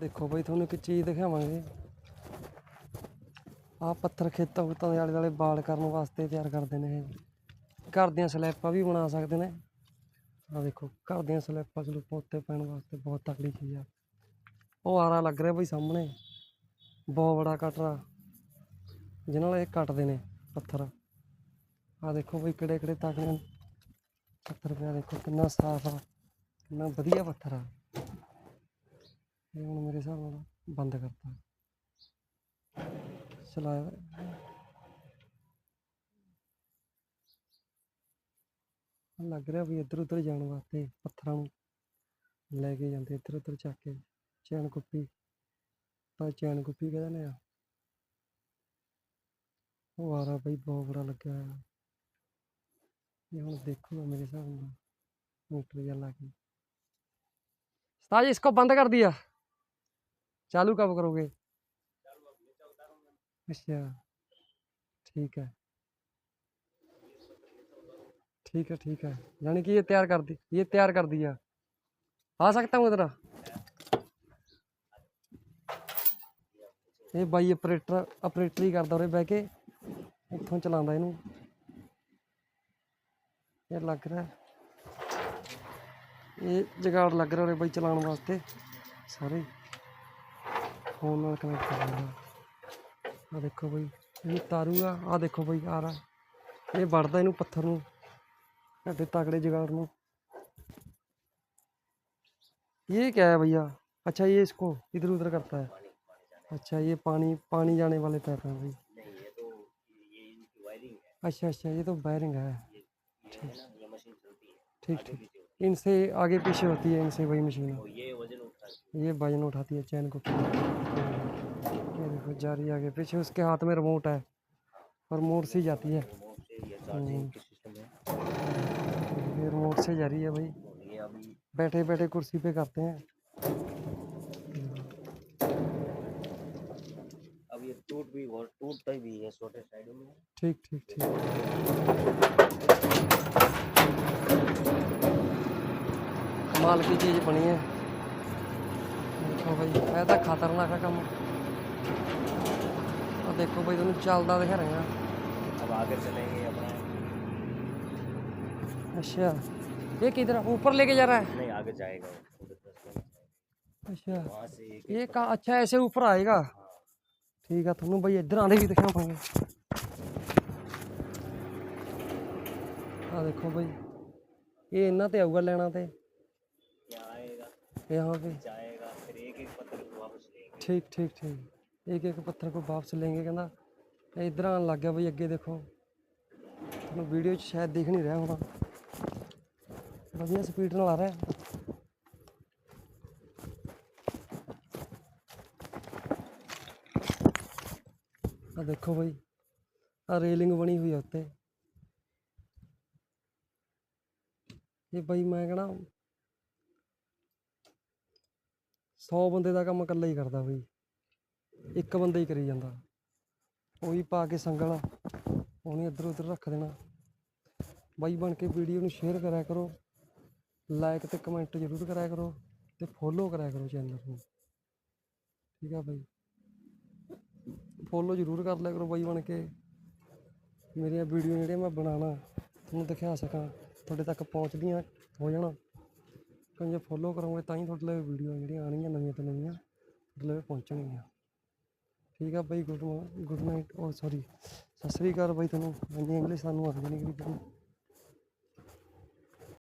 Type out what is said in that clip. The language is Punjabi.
ਦੇਖੋ ਬਈ, ਤੁਹਾਨੂੰ ਇੱਕ ਚੀਜ਼ ਦਿਖਾਵਾਂਗੇ। ਆਹ ਪੱਥਰ ਖੇਤਾਂ ਖੂਤਾਂ ਦੇ ਆਲੇ ਦੁਆਲੇ ਬਾਲ ਕਰਨ ਵਾਸਤੇ ਤਿਆਰ ਕਰਦੇ ਨੇ ਇਹ। ਘਰ ਦੀਆਂ ਸਲੈਪਾਂ ਵੀ ਬਣਾ ਸਕਦੇ ਨੇ। ਆਹ ਦੇਖੋ, ਘਰ ਦੀਆਂ ਸਲੈਪਾਂ ਸਲੂਪਾਂ ਉੱਤੇ ਪੈਣ ਵਾਸਤੇ ਬਹੁਤ ਤਕੜੀ ਚੀਜ਼ ਆ। ਉਹ ਆਰਾ ਲੱਗ ਰਿਹਾ ਬਈ ਸਾਹਮਣੇ। ਬਹੁਤ ਬੜਾ ਕਟਰਾ ਜਿਹਨਾਂ ਨਾਲ ਇਹ ਕੱਟਦੇ ਨੇ ਪੱਥਰ। ਆਹ ਦੇਖੋ ਬਈ ਕਿਹੜੇ ਕਿਹੜੇ ਤਕੜੇ ਪੱਥਰ ਪਿਆ ਦੇਖੋ, ਕਿੰਨਾ ਸਾਫ਼ ਆ, ਕਿੰਨਾ ਵਧੀਆ ਪੱਥਰ ਆ। ਇਹ ਹੁਣ ਮੇਰੇ ਹਿਸਾਬ ਨਾਲ ਬੰਦ ਕਰਤਾ। ਚਲਾਇਆ ਲੱਗ ਰਿਹਾ ਵੀ ਇੱਧਰ ਉੱਧਰ ਜਾਣ ਵਾਸਤੇ ਪੱਥਰਾਂ ਨੂੰ ਲੈ ਕੇ ਜਾਂਦੇ, ਇੱਧਰ ਉੱਧਰ ਚੱਕ ਕੇ। ਚੈਨ ਕੁੱਪੀ ਪਰ ਚੈਨ ਕੁੱਪੀ ਕਹਿੰਦੇ ਨੇ ਆ। ਉਹ ਆ ਰਿਹਾ ਬਈ ਬਹੁਤ ਬੁਰਾ ਲੱਗਾ ਇਹ ਹੁਣ ਦੇਖੂਗਾ ਮੇਰੇ ਹਿਸਾਬ ਨਾਲ। ਮੋਟਰ ਜਿਹਾ ਲਾ ਕੇ। ਸਤਾਜ ਇਸਕੋ ਬੰਦ ਕਰ ਦਿਆ। चालू कब करोगे अच्छा ठीक है ठीक है ठीक है यानी कि ये तैयार कर दी ये तैयार कर दिया आ सकता हूँ इधर ਇਹ ਬਾਈ ਆਪਰੇਟਰ ਆਪਰੇਟਰ ਹੀ ਕਰਦਾ ਉਰੇ ਬਹਿ ਕੇ ਇੱਥੋਂ ਚਲਾਉਂਦਾ ਇਹਨੂੰ ਇਹ ਲੱਗ ਰਿਹਾ ਇਹ ਜਗਾੜ ਲੱਗ ਰਿਹਾ ਉਰੇ ਬਾਈ ਚਲਾਉਣ ਵਾਸਤੇ ਸਾਰੇ ਫੋਨ ਨਾਲ ਕਨੈਕਟ ਕਰ ਲੈਂਦਾ ਆ ਦੇਖੋ ਬਈ ਇਹ ਤਾਰੂ ਆ ਆ ਦੇਖੋ ਬਈ ਆ ਰਹਾ ਇਹ ਵੜਦਾ ਇਹਨੂੰ ਪੱਥਰ ਨੂੰ ਐਡੇ ਤਕੜੇ ਜਗਾੜ ਨੂੰ ये क्या है भैया अच्छा ये इसको इधर उधर करता है अच्छा ये पानी पानी जाने वाले पैप हैं भाई नहीं ये तो ये इनकी वायरिंग है अच्छा अच्छा ये तो वायरिंग है ये ये है ना ये मशीन चलती है ठीक आगे ठीक पीछे होती इनसे आगे पीछे होती है इनसे वही मशीन है और ये वजन उठा ये वजन उठाती है चैन को कुछ जा रही है आगे पीछे उसके हाथ में रिमोट है और मोड़ से जाती है। हम्म। रिमोट से जा रही है भाई। बैठे बैठे कुर्सी पे करते हैं। अब ये टूट भी टूटता तो भी है छोटे साइडों में। ठीक ठीक ठीक। माल की चीज़ बनी है। देखो भाई ऐसा खतरनाक है कम। ਆ ਦੇਖੋ ਭਾਈ ਤੁਹਾਨੂੰ ਚੱਲਦਾ ਦਿਖਾ ਰਹੇ ਆ अब आगे चलेंगे अपना अच्छा ये किधर ऊपर लेके जा रहा है नहीं आगे जाएगा वो उधर दस किलोमीटर अच्छा वहाँ से एक ये कहाँ अच्छा ऐसे ऊपर आएगा ठीक है ਤੁਹਾਨੂੰ ਭਾਈ ਇੱਧਰ ਆਂਦੇ ਵੀ ਦਿਖਾਵਾਂਗੇ ਆ ਦੇਖੋ ਭਾਈ ਇਹ ਇਹਨਾਂ ਤੇ ਆਊਗਾ ਲੈਣਾ ਤੇ यहाँ आएगा यहाँ पे जाएगा फिर एक एक पत्थर को वापस लेंगे ठीक ठीक ठीक एक एक पत्थर को वापस लेंगे ਕਹਿੰਦਾ ਇਹ ਇੱਧਰ ਆਉਣ ਲੱਗ ਗਿਆ ਬਈ ਅੱਗੇ ਦੇਖੋ ਤੁਹਾਨੂੰ ਵੀਡੀਓ 'ਚ ਸ਼ਾਇਦ ਦਿਖ ਨਹੀਂ ਰਿਹਾ ਹੋਣਾ ਵਧੀਆ ਸਪੀਡ ਨਾਲ ਆ ਰਿਹਾ ਆ ਦੇਖੋ ਬਈ ਆ ਰੇਲਿੰਗ ਬਣੀ ਹੋਈ ਆ ਉੱਤੇ ਇਹ ਬਈ ਮੈਂ ਕਹਣਾ 100 ਬੰਦੇ ਦਾ ਕੰਮ ਇਕੱਲਾ ਹੀ ਕਰਦਾ ਬਈ ਇੱਕ ਬੰਦਾ ਹੀ ਕਰੀ ਜਾਂਦਾ। ਉਹੀ ਪਾ ਕੇ ਸੰਗਲ ਉਹਨੇ ਇੱਧਰ ਉੱਧਰ ਰੱਖ ਦੇਣਾ। ਬਾਈ ਬਣ ਕੇ ਵੀਡੀਓ ਨੂੰ ਸ਼ੇਅਰ ਕਰਿਆ ਕਰੋ ਲਾਈਕ ਤੇ ਕਮੈਂਟ ਜ਼ਰੂਰ ਕਰਿਆ ਕਰੋ ਤੇ ਫੋਲੋ ਕਰਿਆ ਕਰੋ ਚੈਨਲ ਨੂੰ। ਠੀਕ ਆ ਬਾਈ। ਫੋਲੋ ਜ਼ਰੂਰ ਕਰ ਲਿਆ ਕਰੋ ਬਾਈ ਬਣ ਕੇ। ਮੇਰੀਆਂ ਵੀਡੀਓ ਜਿਹੜੀਆਂ ਮੈਂ ਬਣਾਉਣਾ, ਤੁਹਾਨੂੰ ਦਿਖਾ ਸਕਾਂ, ਤੁਹਾਡੇ ਤੱਕ ਪਹੁੰਚਦੀਆਂ ਹੋ ਜਾਣਾ। ਕਿਉਂ ਜੇ ਫੋਲੋ ਕਰੋਗੇ ਤਾਂ ਹੀ ਤੁਹਾਡੇ ਲਈ ਵੀਡੀਓ ਜਿਹੜੀਆਂ ਆਉਣਗੀਆਂ ਨਵੀਆਂ ਤੋਂ ਨਵੀਆਂ, ਤੁਹਾਡੇ ਲਈ ਪਹੁੰਚਣਗੀਆਂ। ਠੀਕ ਆ ਬਾਈ, ਗੁੱਡ ਗੁੱਡ ਨਾਈਟ ਉਹ ਸੌਰੀ ਸਤਿ ਸ੍ਰੀ ਅਕਾਲ ਬਾਈ ਤੁਹਾਨੂੰ, ਹਾਂਜੀ ਇੰਗਲਿਸ਼ ਸਾਨੂੰ ਆਉਂਦੀ ਨਹੀਂ ਕਰੀ